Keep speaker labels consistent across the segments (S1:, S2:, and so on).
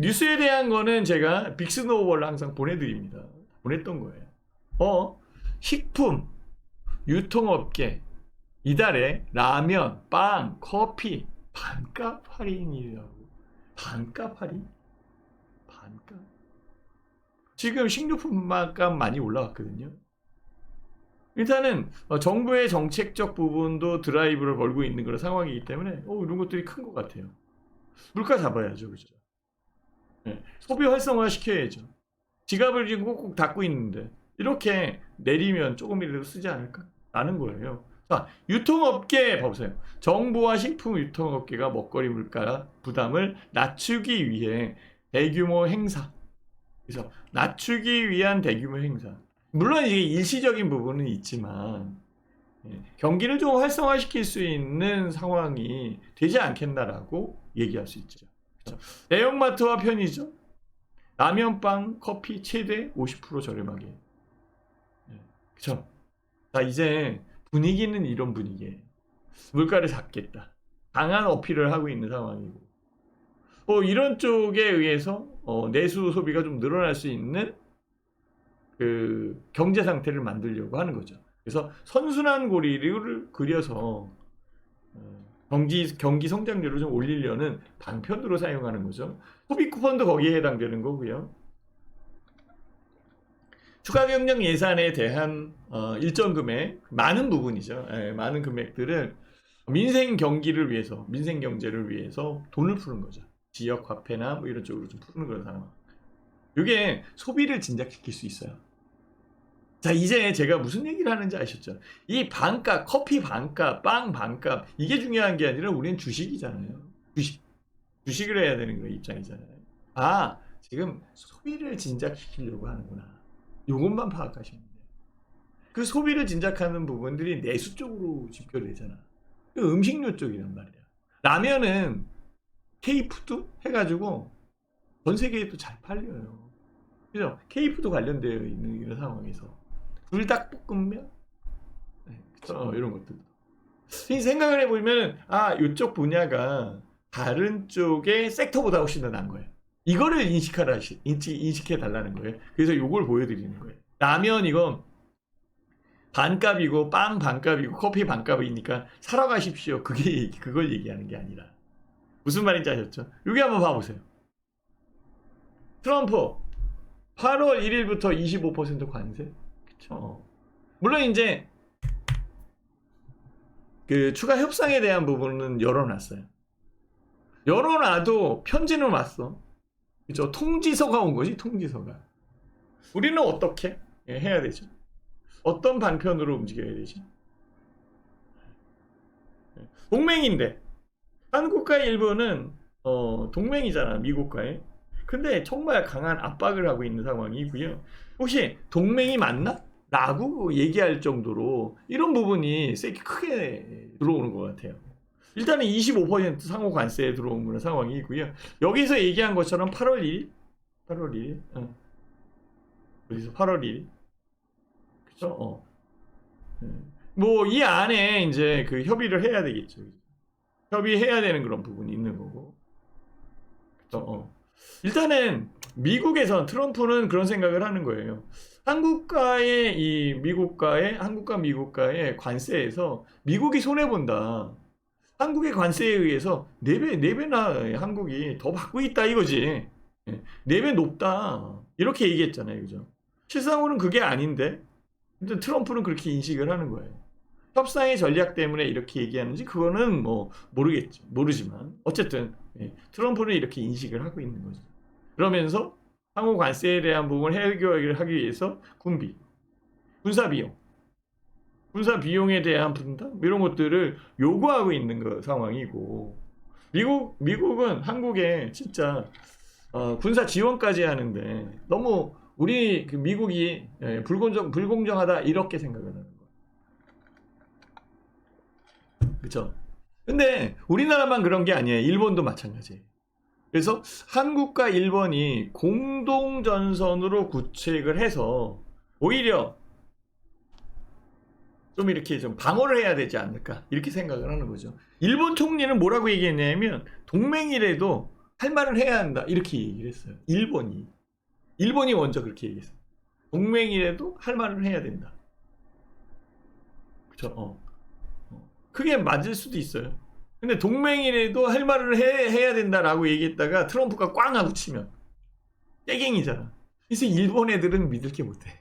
S1: 뉴스에 대한 거는 제가 빅스노우볼로 항상 보내드립니다. 보냈던 거예요. 어, 식품, 유통업계, 이달에 라면, 빵, 커피, 반값 할인이라고. 반값 할인? 반값? 지금 식료품값 많이 올라갔거든요. 일단은 어, 정부의 정책적 부분도 드라이브를 걸고 있는 그런 상황이기 때문에 어, 이런 것들이 큰 것 같아요. 물가 잡아야죠, 그죠? 네, 소비 활성화 시켜야죠. 지갑을 지금 꾹꾹 닫고 있는데 이렇게 내리면 조금이라도 쓰지 않을까? 라는 거예요. 자, 유통업계 봐보세요. 정부와 식품 유통업계가 먹거리 물가 부담을 낮추기 위해 대규모 행사. 그래서 낮추기 위한 대규모 행사. 물론 이게 일시적인 부분은 있지만 예, 경기를 좀 활성화시킬 수 있는 상황이 되지 않겠나라고 얘기할 수 있죠. 그렇죠? 대형마트와 편의점, 라면빵, 커피 최대 50% 저렴하게. 그렇죠? 자 이제 분위기는 이런 분위기예요. 물가를 잡겠다. 강한 어필을 하고 있는 상황이고. 뭐 이런 쪽에 의해서 어, 내수 소비가 좀 늘어날 수 있는 그 경제 상태를 만들려고 하는 거죠. 그래서 선순환 고리를 그려서 어, 경기 경기 성장률을 좀 올리려는 방편으로 사용하는 거죠. 소비 쿠폰도 거기에 해당되는 거고요. 추가 경정 예산에 대한 어, 일정 금액 많은 부분이죠. 예, 많은 금액들을 민생 경기를 위해서 민생 경제를 위해서 돈을 푸는 거죠. 지역 화폐나 뭐 이런 쪽으로 좀 푸는 그런 상황. 이게 소비를 진작시킬 수 있어요. 자 이제 제가 무슨 얘기를 하는지 아셨죠? 이 반값, 커피 반값, 빵 반값 이게 중요한 게 아니라 우리는 주식이잖아요. 주식, 주식을 해야 되는 거 입장이잖아요. 아 지금 소비를 진작시키려고 하는구나. 요것만 파악하시면 돼요. 그 소비를 진작하는 부분들이 내수 쪽으로 집결되잖아. 그 음식료 쪽이란 말이야. 라면은 K푸드 해가지고 전 세계에 또 잘 팔려요. 그죠? K푸드 관련되어 있는 이런 상황에서 불닭볶음면 네? 어, 이런 것들. 이 생각을 해보면 아 이쪽 분야가 다른 쪽의 섹터보다 훨씬 더 나은 거예요. 이거를 인식하라 인식, 인식해 달라는 거예요. 그래서 요걸 보여드리는 거예요. 라면 이건 반값이고 빵 반값이고 커피 반값이니까 사러 가십시오. 그게 그걸 얘기하는 게 아니라 무슨 말인지 아셨죠? 여기 한번 봐보세요. 트럼프 8월 1일부터 25% 관세. 그쵸. 물론 이제 그 추가 협상에 대한 부분은 열어놨어요. 열어놔도 편지는 왔어. 그죠? 통지서가 온 거지, 통지서가. 우리는 어떻게 예, 해야 되죠? 어떤 반편으로 움직여야? 예. 동맹인데 한국과 일본은 어, 동맹이잖아, 미국과의. 근데 정말 강한 압박을 하고 있는 상황이고요. 혹시 동맹이 맞나? 라고 얘기할 정도로 이런 부분이 세게 크게 들어오는 것 같아요. 일단은 25% 상호 관세에 들어온 그런 상황이고요. 여기서 얘기한 것처럼 8월 1일, 8월 1일, 어. 어디서 8월 1일, 그죠? 어. 뭐 이 안에 이제 그 협의를 해야 되겠죠. 협의해야 되는 그런 부분이 있는 거고. 그죠? 어. 일단은 미국에선 트럼프는 그런 생각을 하는 거예요. 한국과의 이 미국과의 한국과 미국과의 관세에서 미국이 손해 본다. 한국의 관세에 의해서 4배, 4배나 한국이 더 받고 있다 이거지. 4배 높다. 이렇게 얘기했잖아요. 그죠? 실상으로는 그게 아닌데, 일단 트럼프는 그렇게 인식을 하는 거예요. 협상의 전략 때문에 이렇게 얘기하는지 그거는 뭐 모르겠죠. 모르지만 어쨌든 예, 트럼프는 이렇게 인식을 하고 있는 거죠. 그러면서 항공 관세에 대한 부분을 해결을 하기 위해서 군비, 군사 비용, 군사 비용에 대한 분담 이런 것들을 요구하고 있는 그 상황이고 미국 미국은 한국에 진짜 어, 군사 지원까지 하는데 너무 우리 그 미국이 예, 불공정 불공정하다 이렇게 생각을 하는 거예요. 그렇죠? 근데 우리나라만 그런 게 아니에요. 일본도 마찬가지예요. 그래서 한국과 일본이 공동 전선으로 구책을 해서 오히려 좀 이렇게 좀 방어를 해야 되지 않을까 이렇게 생각을 하는 거죠. 일본 총리는 뭐라고 얘기했냐면 동맹이라도 할 말을 해야 한다 이렇게 얘기를 했어요. 일본이 일본이 먼저 그렇게 얘기했어요. 동맹이라도 할 말을 해야 된다. 그죠? 어. 어. 그게 맞을 수도 있어요. 근데 동맹이라도 할 말을 해, 해야 된다라고 얘기했다가 트럼프가 꽝 하고 치면 깨갱이잖아. 그래서 일본 애들은 믿을 게 못해.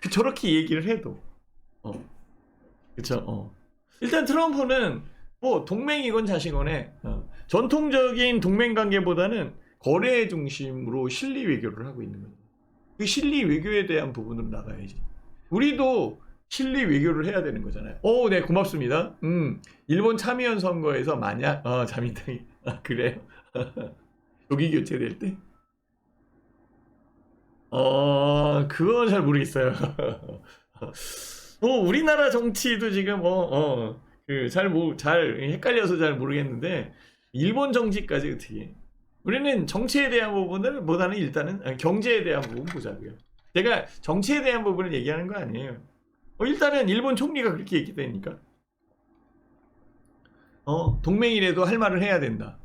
S1: 그 저렇게 얘기를 해도 어. 그쵸? 어. 일단 트럼프는 뭐 동맹이건 자식원에 어. 전통적인 동맹 관계보다는 거래 중심으로 실리 외교를 하고 있는 거죠. 그 실리 외교에 대한 부분으로 나가야지. 우리도 실리 외교를 해야 되는 거잖아요. 오, 네, 고맙습니다. 음, 일본 참의원 선거에서 만약, 어, 자민당이, 아, 그래요? 조기 교체될 때? 어, 그건 잘 모르겠어요. 뭐, 우리나라 정치도 지금, 어, 어, 그, 잘, 뭐, 잘, 헷갈려서 잘 모르겠는데, 일본 정치까지 어떻게. 우리는 정치에 대한 부분을 보다는 일단은 아니, 경제에 대한 부분 보자고요. 제가 정치에 대한 부분을 얘기하는 거 아니에요. 어, 일단은 일본 총리가 그렇게 얘기되니까. 어, 동맹이라도 할 말을 해야 된다.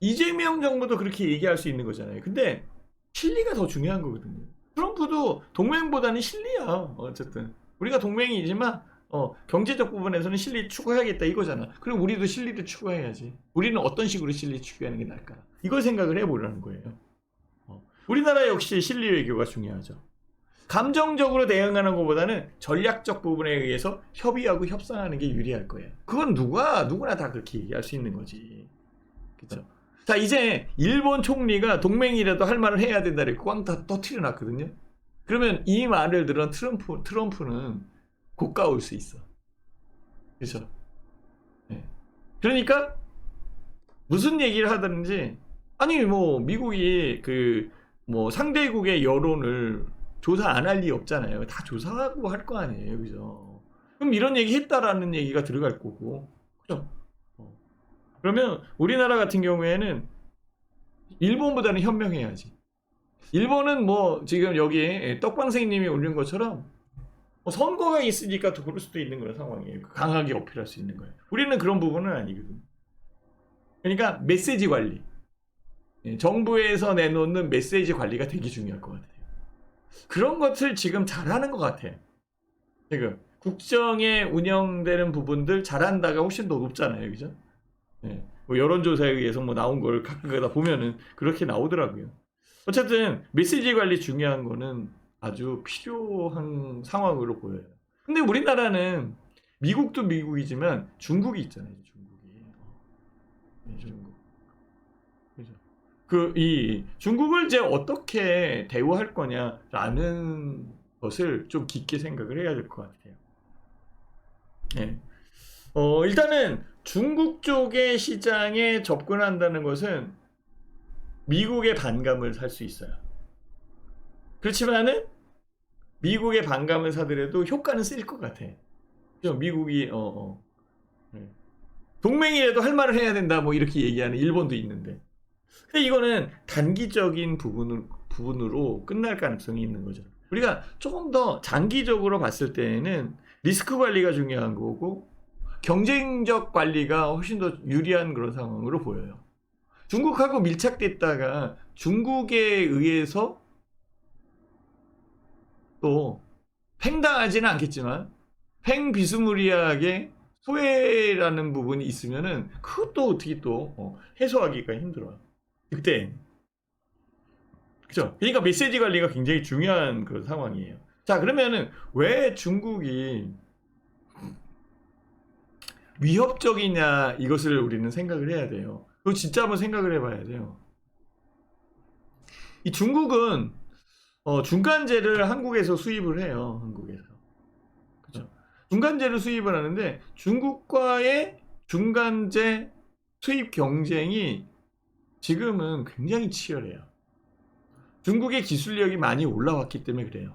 S1: 이재명 정부도 그렇게 얘기할 수 있는 거잖아요. 근데 실리가 더 중요한 거거든요. 트럼프도 동맹보다는 실리야. 어쨌든 우리가 동맹이지만 어, 경제적 부분에서는 실리 추구해야겠다 이거잖아. 그리고 우리도 실리를 추구해야지. 우리는 어떤 식으로 실리 추구하는 게 나을까? 이걸 생각을 해보라는 거예요. 어. 우리나라 역시 실리 외교가 중요하죠. 감정적으로 대응하는 것보다는 전략적 부분에 의해서 협의하고 협상하는 게 유리할 거예요. 그건 누가 누구나 다 그렇게 얘기할 수 있는 거지. 그렇죠. 자 이제 일본 총리가 동맹이라도 할 말을 해야 된다 이렇게 꽝다 터트려 놨거든요. 그러면 이 말을 들은 트럼프 트럼프는 고가올 수 있어. 그렇죠. 네. 그러니까 무슨 얘기를 하든지 아니 뭐 미국이 그 뭐 상대국의 여론을 조사 안 할 리 없잖아요. 다 조사하고 할 거 아니에요. 그죠? 그럼 이런 얘기 했다라는 얘기가 들어갈 거고. 그죠? 어. 그러면 우리나라 같은 경우에는 일본보다는 현명해야지. 일본은 뭐 지금 여기 떡방생님이 올린 것처럼 뭐 선거가 있으니까 더 그럴 수도 있는 그런 상황이에요. 강하게 어필할 수 있는 거예요. 우리는 그런 부분은 아니거든. 그러니까 메시지 관리. 예, 정부에서 내놓는 메시지 관리가 되게 중요할 것 같아요. 그런 것을 지금 잘하는 것 같아. 지금 국정에 운영되는 부분들 잘한다가 훨씬 더 높잖아요, 그죠? 예, 뭐 여론조사에 의해서 뭐 나온 걸 가끔가다 보면은 그렇게 나오더라고요. 어쨌든 메시지 관리 중요한 거는 아주 필요한 상황으로 보여요. 근데 우리나라는 미국도 미국이지만 중국이 있잖아요, 중국이. 네, 중국. 그, 이, 중국을 이제 어떻게 대우할 거냐라는 것을 좀 깊게 생각을 해야 될 것 같아요. 네. 어, 일단은 중국 쪽의 시장에 접근한다는 것은 미국의 반감을 살 수 있어요. 그렇지만은 미국의 반감을 사더라도 효과는 쓸 것 같아. 그죠? 미국이, 어, 어. 네. 동맹이라도 할 말을 해야 된다, 뭐 이렇게 얘기하는 일본도 있는데. 근데 이거는 단기적인 부분으로, 부분으로 끝날 가능성이 있는 거죠. 우리가 조금 더 장기적으로 봤을 때에는 리스크 관리가 중요한 거고 경쟁적 관리가 훨씬 더 유리한 그런 상황으로 보여요. 중국하고 밀착됐다가 중국에 의해서 또 팽당하지는 않겠지만 팽비스무리하게 소외라는 부분이 있으면은 그것도 어떻게 또 어, 해소하기가 힘들어요. 그때 그죠? 그러니까 메시지 관리가 굉장히 중요한 그런 상황이에요. 자 그러면은 왜 중국이 위협적이냐 이것을 우리는 생각을 해야 돼요. 그거 진짜 한번 생각을 해봐야 돼요. 이 중국은 어, 중간재를 한국에서 수입을 해요. 한국에서. 그죠? 중간재를 수입을 하는데 중국과의 중간재 수입 경쟁이 지금은 굉장히 치열해요. 중국의 기술력이 많이 올라왔기 때문에 그래요.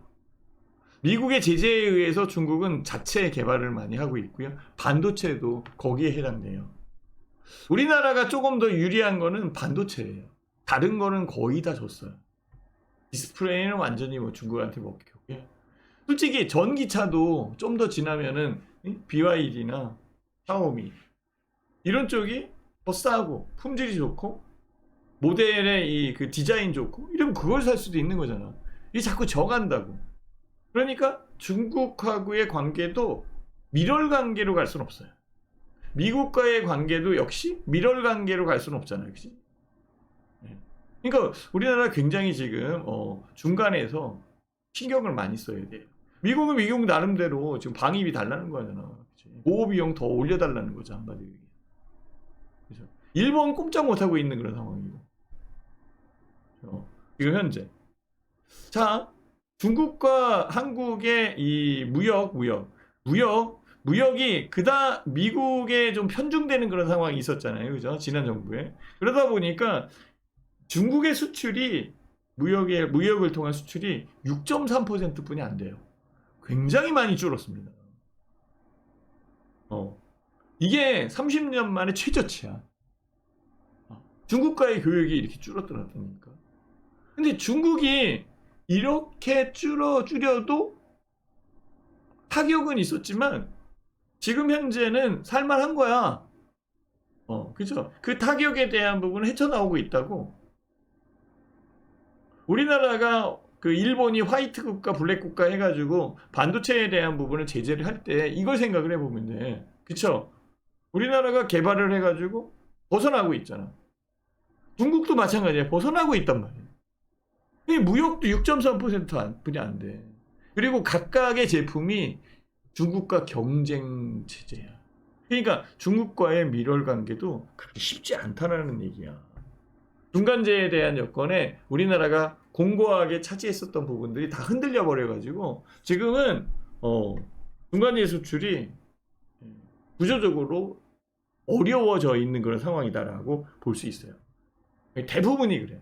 S1: 미국의 제재에 의해서 중국은 자체 개발을 많이 하고 있고요. 반도체도 거기에 해당돼요. 우리나라가 조금 더 유리한 거는 반도체예요. 다른 거는 거의 다 줬어요. 디스플레이는 완전히 뭐 중국한테 먹혔고요. 솔직히 전기차도 좀 더 지나면은 BYD나 샤오미 이런 쪽이 더 싸고 품질이 좋고 모델의 이 그 디자인 좋고 이러면 그걸 살 수도 있는 거잖아. 이게 자꾸 져간다고. 그러니까 중국하고의 관계도 밀월 관계로 갈 수는 없어요. 미국과의 관계도 역시 밀월 관계로 갈 수는 없잖아요. 그지? 예. 그러니까 우리나라 굉장히 지금 어, 중간에서 신경을 많이 써야 돼요. 미국은 미국 나름대로 지금 방위비 달라는 거잖아. 보호 비용 더 올려달라는 거죠 한마디로. 그래서 일본 꼼짝 못하고 있는 그런 상황이고. 어, 지금 현재. 자, 중국과 한국의 이 무역, 무역, 무역, 무역이 그다 미국에 좀 편중되는 그런 상황이 있었잖아요, 그죠? 지난 정부에 그러다 보니까 중국의 수출이 무역의 무역을 통한 수출이 6.3%뿐이 안 돼요. 굉장히 많이 줄었습니다. 어, 이게 30년 만에 최저치야. 어, 중국과의 교역이 이렇게 줄었더라니까. 근데 중국이 이렇게 줄어 줄여도 타격은 있었지만 지금 현재는 살만한 거야. 어, 그죠? 그 타격에 대한 부분은 헤쳐나오고 있다고. 우리나라가 그 일본이 화이트 국가, 블랙 국가 해가지고 반도체에 대한 부분을 제재를 할 때 이걸 생각을 해보면 돼. 그쵸? 우리나라가 개발을 해가지고 벗어나고 있잖아. 중국도 마찬가지야. 벗어나고 있단 말이야. 이 무역도 6.3% 분이 안 돼. 그리고 각각의 제품이 중국과 경쟁 체제야. 그러니까 중국과의 밀월 관계도 그렇게 쉽지 않다라는 얘기야. 중간재에 대한 여건에 우리나라가 공고하게 차지했었던 부분들이 다 흔들려 버려가지고 지금은 어, 중간재 수출이 구조적으로 어려워져 있는 그런 상황이다라고 볼 수 있어요. 대부분이 그래.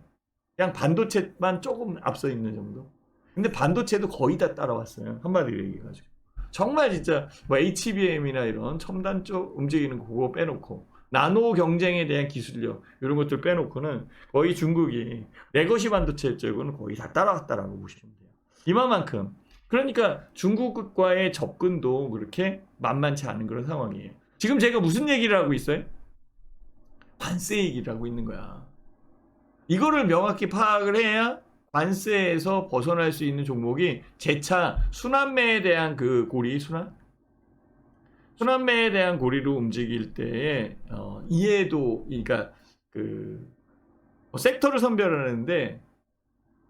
S1: 그냥 반도체만 조금 앞서 있는 정도. 근데 반도체도 거의 다 따라왔어요. 한마디로 얘기해가지고. 정말 진짜 뭐 HBM이나 이런 첨단 쪽 움직이는 그거 빼놓고 나노 경쟁에 대한 기술력 이런 것들 빼놓고는 거의 중국이 레거시 반도체 쪽은 거의 다 따라왔다라고 보시면 돼요. 이만큼 그러니까 중국과의 접근도 그렇게 만만치 않은 그런 상황이에요. 지금 제가 무슨 얘기를 하고 있어요? 관세 얘기를 하고 있는 거야. 이거를 명확히 파악을 해야 관세에서 벗어날 수 있는 종목이 재차 순환매에 대한 그 고리 순환 순환매에 대한 고리로 움직일 때에 어, 이해도 그러니까 그 어, 섹터를 선별하는데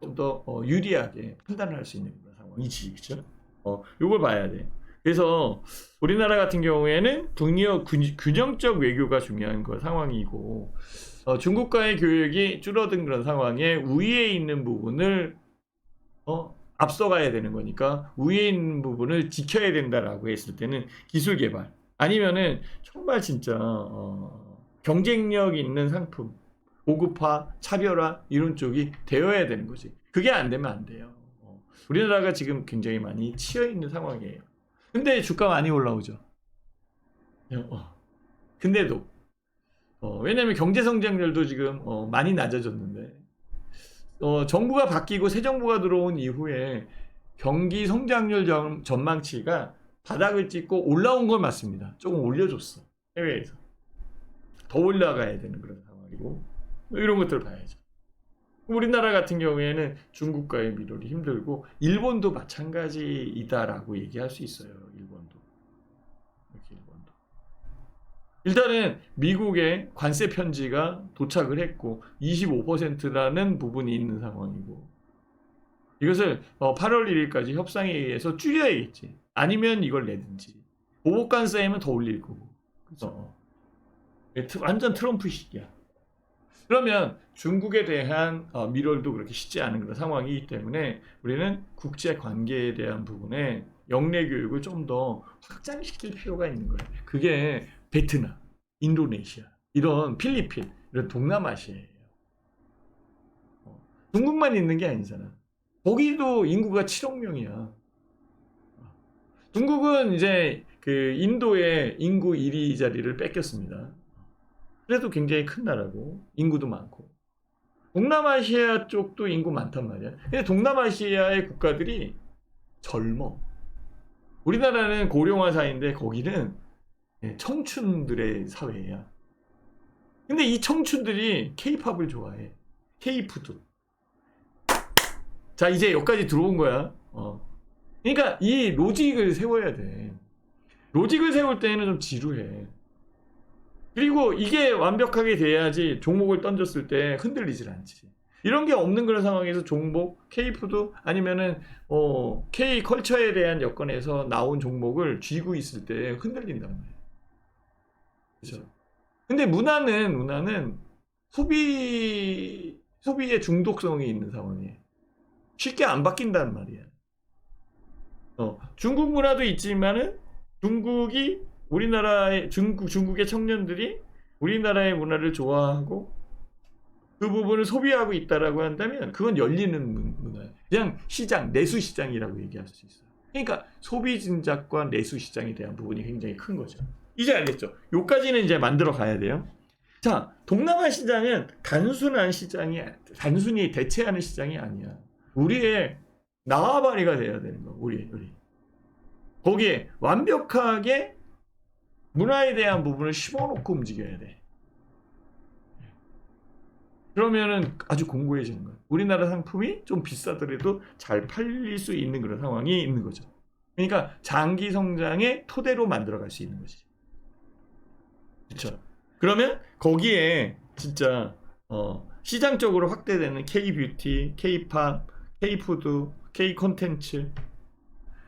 S1: 좀더 어, 유리하게 판단을 할 수 있는 그런 상황이지 그렇죠? 어, 이걸 봐야 돼. 그래서 우리나라 같은 경우에는 북미역 균형적 외교가 중요한 거 상황이고 어, 중국과의 교역이 줄어든 그런 상황에 우위에 있는 부분을 어, 앞서가야 되는 거니까 위에 있는 부분을 지켜야 된다라고 했을 때는 기술 개발 아니면은 정말 진짜 어, 경쟁력 있는 상품 고급화 차별화 이런 쪽이 되어야 되는 거지. 그게 안 되면 안 돼요. 어, 우리나라가 지금 굉장히 많이 치여 있는 상황이에요 근데 주가 많이 올라오죠. 어, 근데도 어, 왜냐하면 경제 성장률도 지금 어, 많이 낮아졌는데. 어, 정부가 바뀌고 새 정부가 들어온 이후에 경기 성장률 전, 전망치가 바닥을 찍고 올라온 건 맞습니다. 조금 올려줬어. 해외에서. 더 올라가야 되는 그런 상황이고 뭐 이런 것들을 봐야죠. 우리나라 같은 경우에는 중국과의 미로이 힘들고 일본도 마찬가지이다라고 얘기할 수 있어요. 일본도 이렇게 일본도 일단은 미국의 관세 편지가 도착을 했고 25%라는 부분이 있는 상황이고 이것을 8월 1일까지 협상에 의해서 줄여야겠지. 아니면 이걸 내든지. 보복관 쌓이면 더 올릴 거고. 그죠? 완전 트럼프식이야. 그러면 중국에 대한 어, 미럴도 그렇게 쉽지 않은 그런 상황이기 때문에 우리는 국제 관계에 대한 부분에 영내 교육을 좀 더 확장시킬 필요가 있는 거예요. 그게 베트남, 인도네시아, 이런 필리핀, 이런 동남아시아예요. 어, 중국만 있는 게 아니잖아. 거기도 인구가 7억 명이야. 중국은 이제 그 인도의 인구 1위 자리를 뺏겼습니다. 그래도 굉장히 큰 나라고 인구도 많고 동남아시아 쪽도 인구 많단 말이야. 근데 동남아시아의 국가들이 젊어. 우리나라는 고령화 사회인데 거기는 예, 청춘들의 사회야. 근데 이 청춘들이 케이팝을 좋아해. K푸드. 자, 이제 여기까지 들어온 거야. 어. 그러니까 이 로직을 세워야 돼. 로직을 세울 때는 좀 지루해. 그리고 이게 완벽하게 돼야지 종목을 던졌을 때 흔들리질 않지. 이런 게 없는 그런 상황에서 종목, K푸드 아니면은 어, K 컬처에 대한 여건에서 나온 종목을 쥐고 있을 때 흔들린단 말이야. 그렇죠. 근데 문화는 문화는 소비 소비의 중독성이 있는 상황이에요. 쉽게 안 바뀐단 말이야. 어, 중국 문화도 있지만은 중국이 우리나라의 중국 중국의 청년들이 우리나라의 문화를 좋아하고 그 부분을 소비하고 있다라고 한다면 그건 열리는 문- 문화예요. 그냥 시장 내수 시장이라고 얘기할 수 있어요. 그러니까 소비 진작과 내수 시장에 대한 부분이 굉장히 큰 거죠. 이제 알겠죠? 요까지는 이제 만들어 가야 돼요. 자, 동남아 시장은 단순한 시장이 단순히 대체하는 시장이 아니야. 우리의 나와바리가 돼야 되는 거. 우리 우리. 거기에 완벽하게 문화에 대한 부분을 심어놓고 움직여야 돼. 그러면은 아주 공고해지는 거야. 우리나라 상품이 좀 비싸더라도 잘 팔릴 수 있는 그런 상황이 있는 거죠. 그러니까 장기 성장의 토대로 만들어갈 수 있는 거지. 그렇죠. 그러면 거기에 진짜 어, 시장적으로 확대되는 K 뷰티, K 팝, K 푸드, K 콘텐츠.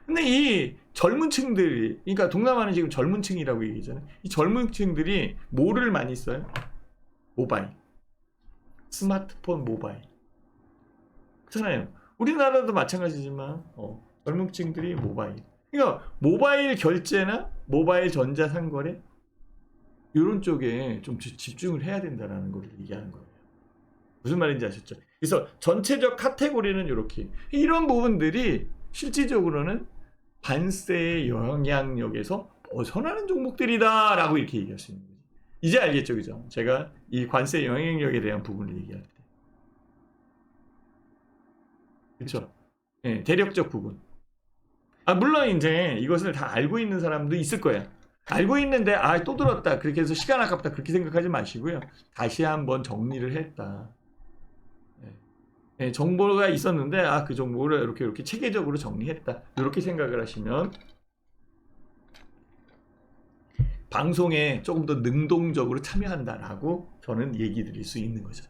S1: 근데 이 젊은 층들이, 그러니까 동남아는 지금 젊은 층이라고 얘기잖아요. 이 젊은 층들이 뭐를 많이 써요? 모바일. 스마트폰 모바일. 그렇잖아요. 우리나라도 마찬가지지만 어, 젊은 층들이 모바일. 그러니까 모바일 결제나 모바일 전자상거래 이런 쪽에 좀 지- 집중을 해야 된다라는 걸 얘기하는 거예요. 무슨 말인지 아셨죠? 그래서 전체적 카테고리는 이렇게 이런 부분들이 실질적으로는 관세의 영향력에서 벗어나는 종목들이다라고 이렇게 얘기할 수 있는 거죠. 이제 알겠죠, 그죠? 제가 이 관세 영향력에 대한 부분을 얘기할 때, 그렇죠? 예, 대략적 부분. 아 물론 이제 이것을 다 알고 있는 사람도 있을 거야. 알고 있는데 아 또 들었다 그렇게 해서 시간 아깝다 그렇게 생각하지 마시고요. 다시 한번 정리를 했다. 예. 예, 정보가 있었는데 아 그 정보를 이렇게 이렇게 체계적으로 정리했다. 이렇게 생각을 하시면 방송에 조금 더 능동적으로 참여한다라고 저는 얘기 드릴 수 있는 거죠.